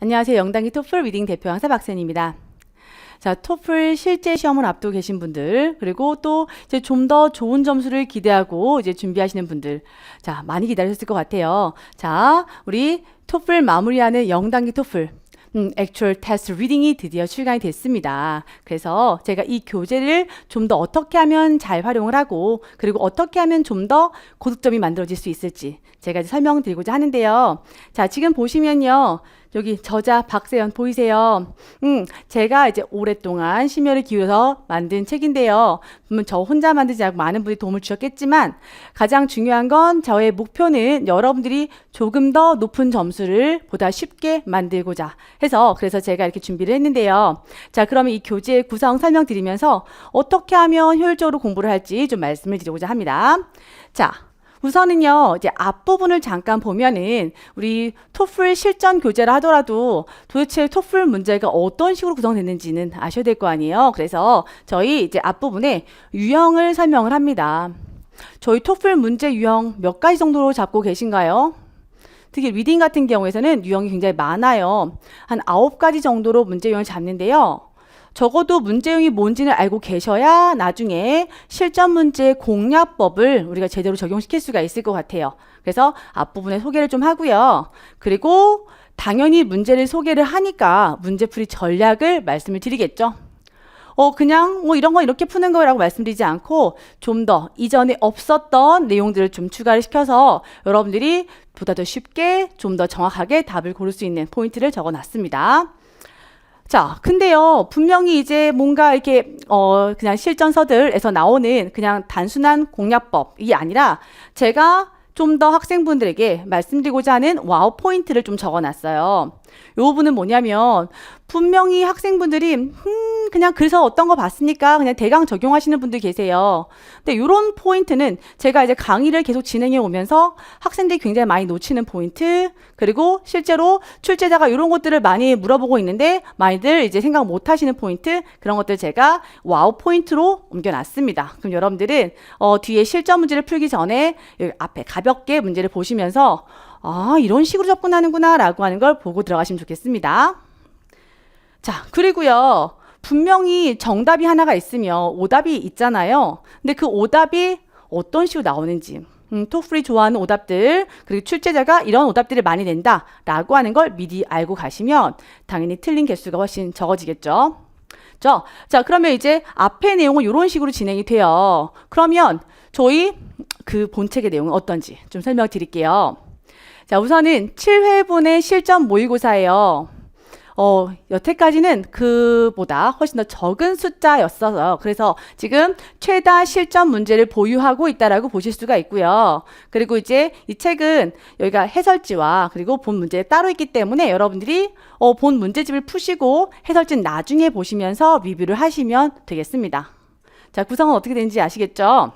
안녕하세요. 영단기 토플 리딩 대표 강사 박센입니다. 자, 토플 실제 시험을 앞두고 계신 분들, 그리고 또 이제 좀 더 좋은 점수를 기대하고 이제 준비하시는 분들, 자, 많이 기다리셨을 것 같아요. 자, 우리 토플 마무리하는 영단기 토플. 음, 액츄얼 테스트 리딩이 드디어 출간이 됐습니다. 그래서 제가 이 교재를 좀 더 어떻게 하면 잘 활용을 하고 그리고 어떻게 하면 좀 더 고득점이 만들어질 수 있을지 제가 설명드리고자 하는데요. 자, 지금 보시면요. 여기 저자 박세연 보이세요? 음, 제가 이제 오랫동안 심혈을 기울여서 만든 책인데요. 물론 저 혼자 만들지 않고 많은 분이 도움을 주셨겠지만 가장 중요한 건 저의 목표는 여러분들이 조금 더 높은 점수를 보다 쉽게 만들고자 해서 그래서 제가 이렇게 준비를 했는데요. 자, 그러면 이 교재 구성 설명드리면서 어떻게 하면 효율적으로 공부를 할지 좀 말씀을 드리고자 합니다. 자, 우선은요, 이제 앞부분을 잠깐 보면은 우리 토플 실전 교재를 하더라도 도대체 토플 문제가 어떤 식으로 구성됐는지는 아셔야 될 거 아니에요. 그래서 저희 이제 앞부분에 유형을 설명을 합니다. 저희 토플 문제 유형 몇 가지 정도로 잡고 계신가요? 특히 리딩 같은 경우에서는 유형이 굉장히 많아요. 한 아홉 가지 정도로 문제 유형을 잡는데요. 적어도 문제형이 뭔지는 알고 계셔야 나중에 실전 문제 공략법을 우리가 제대로 적용시킬 수가 있을 것 같아요. 그래서 앞부분에 소개를 좀 하고요. 그리고 당연히 문제를 소개를 하니까 문제풀이 전략을 말씀을 드리겠죠. 어, 그냥 뭐 이런 거 이렇게 푸는 거라고 말씀드리지 않고 좀 더 이전에 없었던 내용들을 좀 추가를 시켜서 여러분들이 보다 더 쉽게 좀 더 정확하게 답을 고를 수 있는 포인트를 적어 놨습니다. 자, 근데요, 분명히 이제 뭔가 이렇게, 어, 그냥 실전서들에서 나오는 그냥 단순한 공략법이 아니라 제가 좀 더 학생분들에게 말씀드리고자 하는 와우 포인트를 좀 적어 놨어요. 요 부분은 뭐냐면, 분명히 학생분들이, 음, 그냥 그래서 어떤 거 봤으니까 그냥 대강 적용하시는 분들 계세요. 근데 요런 포인트는 제가 이제 강의를 계속 진행해 오면서 학생들이 굉장히 많이 놓치는 포인트, 그리고 실제로 출제자가 이런 것들을 많이 물어보고 있는데 많이들 이제 생각 못 하시는 포인트, 그런 것들 제가 와우 포인트로 옮겨놨습니다. 그럼 여러분들은 어, 뒤에 실전 문제를 풀기 전에 앞에 가볍게 문제를 보시면서 아, 이런 식으로 접근하는구나 라고 하는 걸 보고 들어가시면 좋겠습니다. 자, 그리고요. 분명히 정답이 하나가 있으면 오답이 있잖아요. 근데 그 오답이 어떤 식으로 나오는지. 음, 토플이 좋아하는 오답들, 그리고 출제자가 이런 오답들을 많이 낸다. 라고 하는 걸 미리 알고 가시면 당연히 틀린 개수가 훨씬 적어지겠죠. 자, 자, 그러면 이제 앞의 내용은 이런 식으로 진행이 돼요. 그러면 저희 그 본책의 내용은 어떤지 좀 설명 드릴게요. 자, 우선은 7회분의 실전 모의고사예요. 어, 여태까지는 그보다 훨씬 더 적은 숫자였어서 그래서 지금 최다 실전 문제를 보유하고 있다라고 보실 수가 있고요. 그리고 이제 이 책은 여기가 해설지와 그리고 본 문제 따로 있기 때문에 여러분들이 어, 본 문제집을 푸시고 해설지는 나중에 보시면서 리뷰를 하시면 되겠습니다. 자, 구성은 어떻게 되는지 아시겠죠?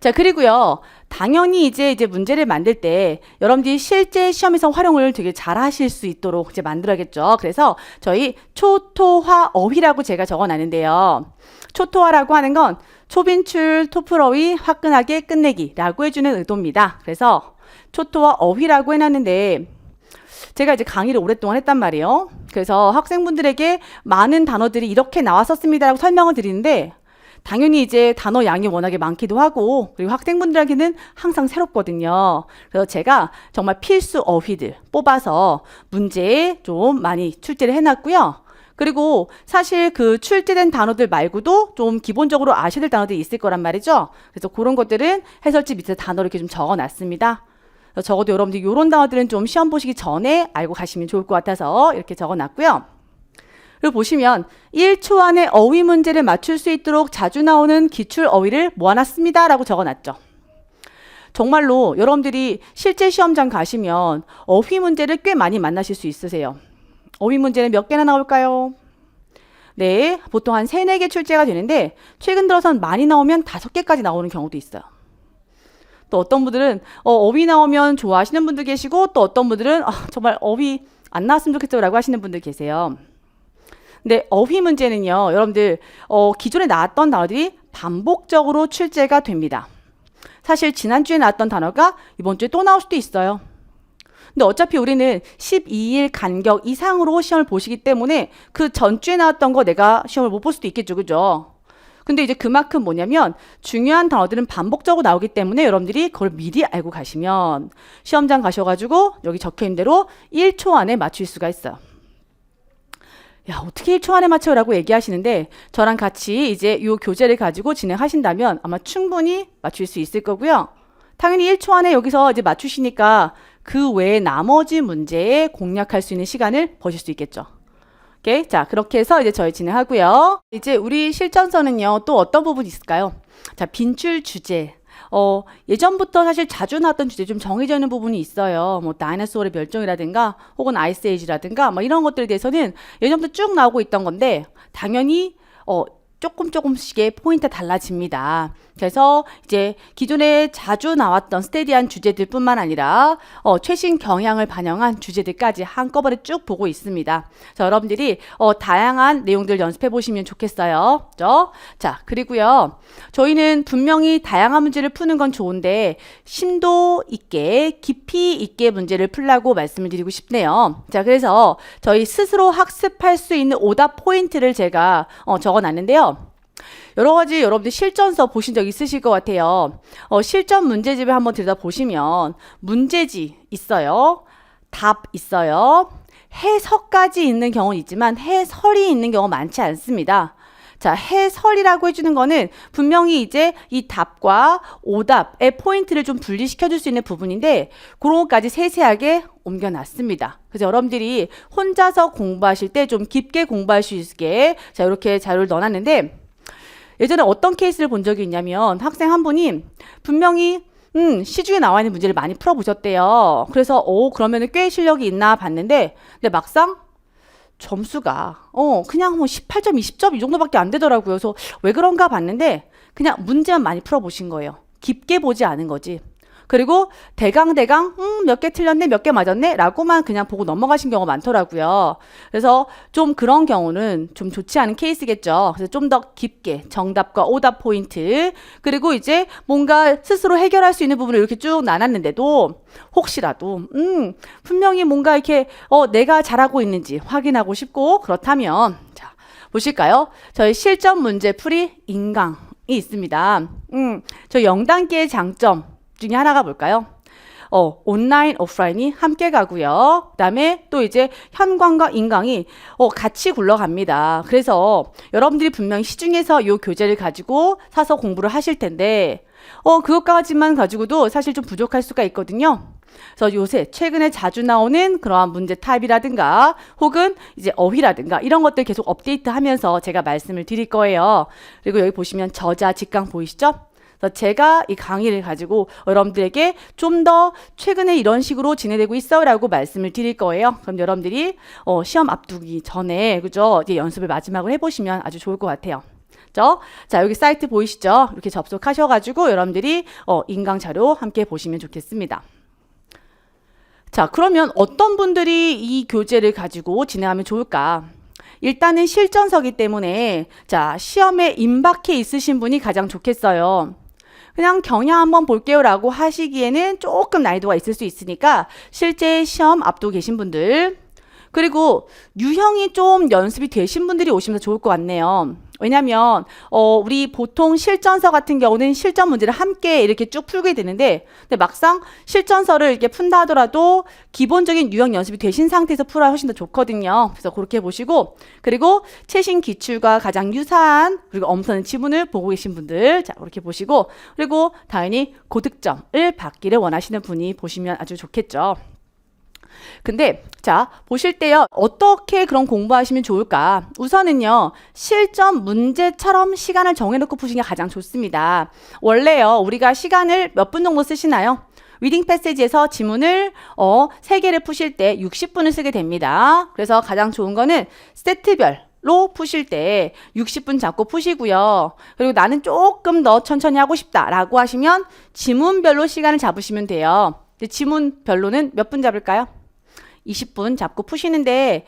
자, 그리고요. 당연히 이제 이제 문제를 만들 때 여러분들이 실제 시험에서 활용을 되게 잘 하실 수 있도록 이제 만들어야겠죠. 그래서 저희 초토화 어휘라고 제가 적어 놨는데요. 초토화라고 하는 건 초빈출 토플어휘 화끈하게 끝내기라고 해주는 의도입니다. 그래서 초토화 어휘라고 해놨는데 제가 이제 강의를 오랫동안 했단 말이에요. 그래서 학생분들에게 많은 단어들이 이렇게 나왔었습니다라고 설명을 드리는데 당연히 이제 단어 양이 워낙에 많기도 하고 그리고 학생분들에게는 항상 새롭거든요. 그래서 제가 정말 필수 어휘들 뽑아서 문제에 좀 많이 출제를 해놨고요. 그리고 사실 그 출제된 단어들 말고도 좀 기본적으로 아셔야 될 단어들이 있을 거란 말이죠. 그래서 그런 것들은 해설지 밑에 단어를 이렇게 좀 적어 놨습니다. 그래서 적어도 여러분들 이런 단어들은 좀 시험 보시기 전에 알고 가시면 좋을 것 같아서 이렇게 적어 놨고요. 그리고 보시면 1초 안에 어휘 문제를 맞출 수 있도록 자주 나오는 기출 어휘를 모아놨습니다. 라고 적어놨죠. 정말로 여러분들이 실제 시험장 가시면 어휘 문제를 꽤 많이 만나실 수 있으세요. 어휘 문제는 몇 개나 나올까요? 네, 보통 한 3, 4개 출제가 되는데 최근 들어선 많이 나오면 5개까지 나오는 경우도 있어요. 또 어떤 분들은 어, 어휘 나오면 좋아하시는 분들 계시고 또 어떤 분들은 아, 정말 어휘 안 나왔으면 좋겠죠 라고 하시는 분들 계세요. 근데 어휘 문제는요, 여러분들 어, 기존에 나왔던 단어들이 반복적으로 출제가 됩니다. 사실 지난주에 나왔던 단어가 이번 주에 또 나올 수도 있어요. 근데 어차피 우리는 12일 간격 이상으로 시험을 보시기 때문에 그 전주에 나왔던 거 내가 시험을 못 볼 수도 있겠죠. 그죠? 근데 이제 그만큼 뭐냐면 중요한 단어들은 반복적으로 나오기 때문에 여러분들이 그걸 미리 알고 가시면 시험장 가셔가지고 여기 적혀 있는 대로 1초 안에 맞출 수가 있어요. 야, 어떻게 1초 안에 맞춰라고 얘기하시는데 저랑 같이 이제 이 교재를 가지고 진행하신다면 아마 충분히 맞출 수 있을 거고요. 당연히 1초 안에 여기서 이제 맞추시니까 그 외에 나머지 문제에 공략할 수 있는 시간을 버실 수 있겠죠. 오케이. 자, 그렇게 해서 이제 저희 진행하고요. 이제 우리 실전서는요, 또 어떤 부분이 있을까요? 자, 빈출 주제. 어, 예전부터 사실 자주 나왔던 주제 좀 정해져 있는 부분이 있어요. 뭐, 다이너소어의 멸종이라든가, 혹은 아이스 에이지라든가, 뭐, 이런 것들에 대해서는 예전부터 쭉 나오고 있던 건데, 당연히, 어, 조금 조금씩의 포인트 달라집니다. 그래서 이제 기존에 자주 나왔던 스테디한 주제들 뿐만 아니라 어, 최신 경향을 반영한 주제들까지 한꺼번에 쭉 보고 있습니다. 자, 여러분들이 어, 다양한 내용들 연습해 보시면 좋겠어요. 그죠? 자, 그리고요. 저희는 분명히 다양한 문제를 푸는 건 좋은데 심도 있게 깊이 있게 문제를 풀라고 말씀을 드리고 싶네요. 자, 그래서 저희 스스로 학습할 수 있는 오답 포인트를 제가 어, 적어 놨는데요. 여러 가지 여러분들 실전서 보신 적 있으실 것 같아요. 어, 실전 문제집을 한번 들여다보시면 문제지 있어요. 답 있어요. 해석까지 있는 경우는 있지만 해설이 있는 경우 많지 않습니다. 자, 해설이라고 해주는 거는 분명히 이제 이 답과 오답의 포인트를 좀 분리시켜 줄 수 있는 부분인데, 그런 것까지 세세하게 옮겨놨습니다. 그래서 여러분들이 혼자서 공부하실 때 좀 깊게 공부할 수 있게, 자, 이렇게 자료를 넣어놨는데, 예전에 어떤 케이스를 본 적이 있냐면 학생 한 분이 분명히 음, 시중에 나와 있는 문제를 많이 풀어보셨대요. 그래서 오 그러면은 꽤 실력이 있나 봤는데 근데 막상 점수가 어 그냥 뭐 18점, 20점 이 정도밖에 안 되더라고요. 그래서 왜 그런가 봤는데 그냥 문제만 많이 풀어보신 거예요. 깊게 보지 않은 거지. 그리고 대강 대강 음, 몇 개 틀렸네, 몇 개 맞았네 라고만 그냥 보고 넘어가신 경우가 많더라고요. 그래서 좀 그런 경우는 좀 좋지 않은 케이스겠죠. 그래서 좀 더 깊게 정답과 오답 포인트 그리고 이제 뭔가 스스로 해결할 수 있는 부분을 이렇게 쭉 나눴는데도 혹시라도 음, 분명히 뭔가 이렇게 어, 내가 잘하고 있는지 확인하고 싶고 그렇다면 자, 보실까요? 저희 실전 문제 풀이 인강이 있습니다. 음, 저 0단계의 장점 중에 하나가 뭘까요? 어, 온라인, 오프라인이 함께 가고요. 그다음에 또 이제 현광과 인강이 어, 같이 굴러갑니다. 그래서 여러분들이 분명히 시중에서 이 교재를 가지고 사서 공부를 하실 텐데 어, 그것까지만 가지고도 사실 좀 부족할 수가 있거든요. 그래서 요새 최근에 자주 나오는 그러한 문제 타입이라든가 혹은 이제 어휘라든가 이런 것들 계속 업데이트 하면서 제가 말씀을 드릴 거예요. 그리고 여기 보시면 저자 직강 보이시죠? 그래서 제가 이 강의를 가지고 여러분들에게 좀 더 최근에 이런 식으로 진행되고 있어라고 말씀을 드릴 거예요. 그럼 여러분들이 어, 시험 앞두기 전에 그죠? 이제 연습을 마지막으로 해보시면 아주 좋을 것 같아요. 그죠? 자 여기 사이트 보이시죠? 이렇게 접속하셔가지고 여러분들이 어, 인강 자료 함께 보시면 좋겠습니다. 자 그러면 어떤 분들이 이 교재를 가지고 진행하면 좋을까? 일단은 실전서기 때문에 자 시험에 임박해 있으신 분이 가장 좋겠어요. 그냥 경향 한번 볼게요 라고 하시기에는 조금 난이도가 있을 수 있으니까 실제 시험 앞두고 계신 분들 그리고 유형이 좀 연습이 되신 분들이 오시면 좋을 것 같네요. 왜냐면 어 우리 보통 실전서 같은 경우는 실전 문제를 함께 이렇게 쭉 풀게 되는데 근데 막상 실전서를 이렇게 푼다 하더라도 기본적인 유형 연습이 되신 상태에서 풀어야 훨씬 더 좋거든요. 그래서 그렇게 보시고 그리고 최신 기출과 가장 유사한 그리고 엄선한 지문을 보고 계신 분들 자 그렇게 보시고 그리고 당연히 고득점을 받기를 원하시는 분이 보시면 아주 좋겠죠. 근데 자 보실 때요. 어떻게 그런 공부하시면 좋을까? 우선은요 실전 문제처럼 시간을 정해놓고 푸시는 게 가장 좋습니다. 원래요 우리가 시간을 몇 분 정도 쓰시나요? 위딩 패시지에서 지문을 어, 3개를 푸실 때 60분을 쓰게 됩니다. 그래서 가장 좋은 거는 세트별 로 푸실 때 60분 잡고 푸시고요. 그리고 나는 조금 더 천천히 하고 싶다라고 하시면 지문별로 시간을 잡으시면 돼요. 지문 별로는 몇 분 잡을까요? 20분 잡고 푸시는데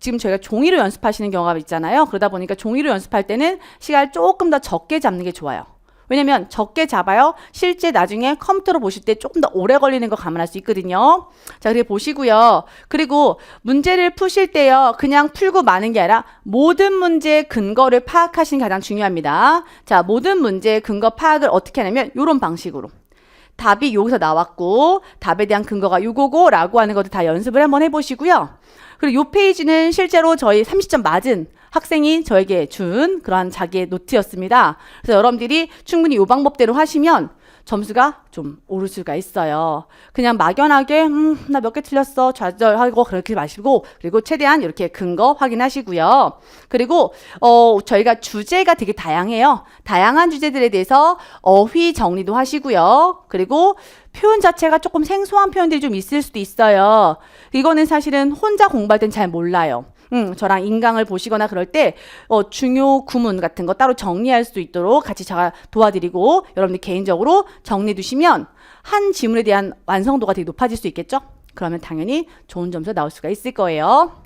지금 저희가 종이로 연습하시는 경우가 있잖아요. 그러다 보니까 종이로 연습할 때는 시간을 조금 더 적게 잡는 게 좋아요. 왜냐면 적게 잡아요. 실제 나중에 컴퓨터로 보실 때 조금 더 오래 걸리는 거 감안할 수 있거든요. 자, 그리고 보시고요. 그리고 문제를 푸실 때요. 그냥 풀고 마는 게 아니라 모든 문제의 근거를 파악하시는 게 가장 중요합니다. 자, 모든 문제의 근거 파악을 어떻게 하냐면 이런 방식으로. 답이 여기서 나왔고 답에 대한 근거가 요거고 라고 하는 것도 다 연습을 한번 해보시고요. 그리고 요 페이지는 실제로 저희 30점 맞은 학생이 저에게 준 그러한 자기의 노트였습니다. 그래서 여러분들이 충분히 요 방법대로 하시면 점수가 좀 오를 수가 있어요. 그냥 막연하게 음, 나 몇 개 틀렸어 좌절하고 그렇게 마시고 그리고 최대한 이렇게 근거 확인하시고요. 그리고 어 저희가 주제가 되게 다양해요. 다양한 주제들에 대해서 어휘 정리도 하시고요. 그리고 표현 자체가 조금 생소한 표현들이 좀 있을 수도 있어요. 이거는 사실은 혼자 공부할 땐 잘 몰라요. 음, 저랑 인강을 보시거나 그럴 때 어, 중요 구문 같은 거 따로 정리할 수 있도록 같이 제가 도와드리고 여러분들 개인적으로 정리해 두시면 한 지문에 대한 완성도가 되게 높아질 수 있겠죠? 그러면 당연히 좋은 점수가 나올 수가 있을 거예요.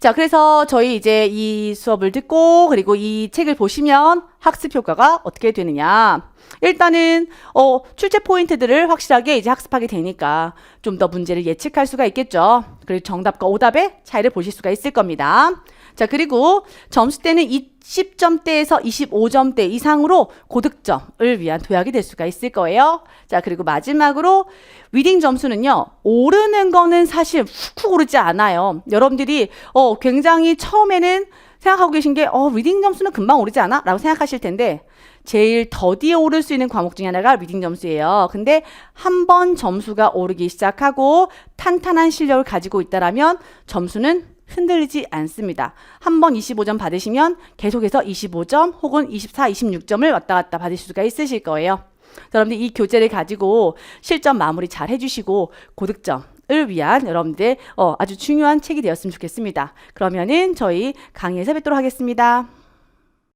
자, 그래서 저희 이제 이 수업을 듣고 그리고 이 책을 보시면 학습 효과가 어떻게 되느냐. 일단은 어, 출제 포인트들을 확실하게 이제 학습하게 되니까 좀 더 문제를 예측할 수가 있겠죠. 그리고 정답과 오답의 차이를 보실 수가 있을 겁니다. 자, 그리고 점수대는 20점대에서 25점대 이상으로 고득점을 위한 도약이 될 수가 있을 거예요. 자, 그리고 마지막으로 위딩 점수는요, 오르는 거는 사실 훅훅 오르지 않아요. 여러분들이 어, 굉장히 처음에는 생각하고 계신 게, 어, 리딩 점수는 금방 오르지 않아? 라고 생각하실 텐데, 제일 더디에 오를 수 있는 과목 중에 하나가 리딩 점수예요. 근데 한 번 점수가 오르기 시작하고 탄탄한 실력을 가지고 있다라면 점수는 흔들리지 않습니다. 한 번 25점 받으시면 계속해서 25점 혹은 24, 26점을 왔다 갔다 받을 수가 있으실 거예요. 여러분들 이 교재를 가지고 실전 마무리 잘 해주시고 고득점 을 위한 여러분들 어, 아주 중요한 책이 되었으면 좋겠습니다. 그러면은 저희 강의에서 뵙도록 하겠습니다.